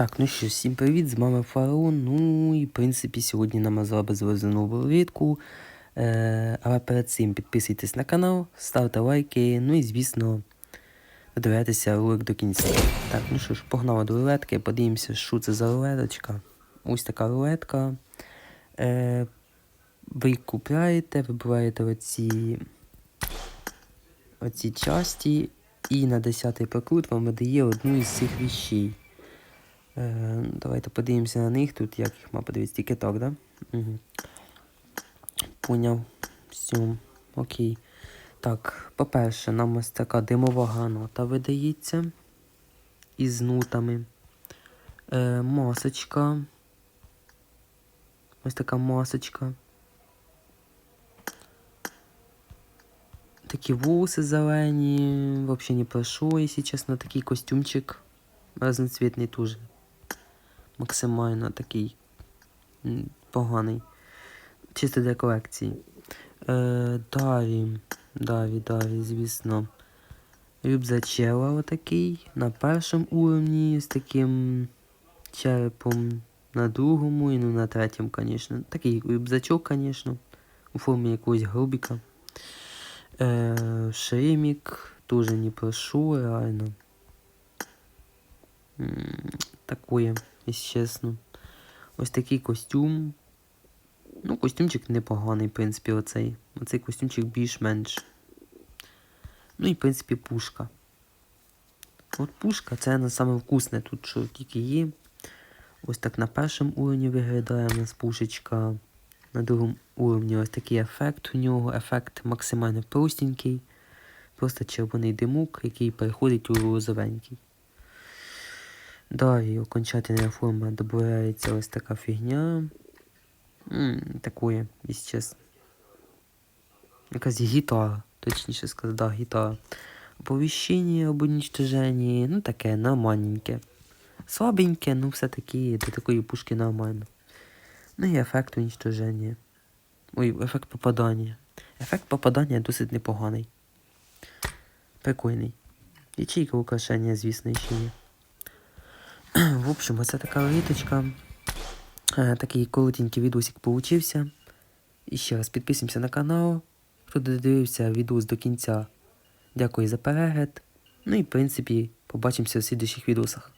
Так, ну що, всім привіт, з вами Фараон. Ну і в принципі сьогодні нам зробить звезли нову рулетку. Е, але перед цим підписуйтесь на канал, ставте лайки, ну і звісно, додивляйтеся ролик до кінця. Так, ну що ж, погнали до рулетки, подивимося, що це за рулеточка. Ось така рулетка. Е, ви купляєте, вибираєте оці, оці часті, і на 10-й прокрут вам видає одну із цих віщей. Е, давайте подивимося на них. Тут як їх мапа дивіться, тільки так, да? Угу. Поняв. Все. Окей. Так, по-перше, нам ось така димова граната видається із нутами. Е, масочка. Ось така масочка. Такі волоси зелені. Вообще не прошу, якщо чесно, такий костюмчик. Разноцвітний теж. Максимально такий поганий. Чисто для колекції. Е, далі, далі, далі, звісно. Рюбзачела отакий. На першому уровні з таким черепом. На другому і ну на третьому, звісно. Такий рюбзачок, звісно. У формі якогось грубіка. Е, шеймік. Тоже не прошу, реально. М, Такое, якщо чесно. Ось такий костюм. Ну, костюмчик непоганий, в принципі, оцей. Оцей костюмчик більш-менш. Ну і, в принципі, пушка. От пушка це на саме вкусне тут, що тільки є. Ось так на першому уровні виглядає у нас пушечка. На другому уровні ось такий ефект у нього. Ефект максимально простенький. Просто червоний димок, який переходить у розовенький. Далі окончательна форма додається ось така фігня. Такое, якщо чесно. Якась гітара, точніше сказати, да, гітара. Оповіщення об уничтоженні, ну таке нормальненьке. Слабеньке, ну все-таки до такої пушки нормально. Ну і ефект уничтоження. Ой, ефект попадання. Ефект попадання досить непоганий. Прикольний. Ячейка украшення, звісно, ще є. В общем, оце така рулеточка. Е, Такий коротенький відосик получився. І ще раз підписуємося на канал. Хто додивився відос до кінця, дякую за перегляд. Ну і в принципі, побачимося в слідуючих відосах.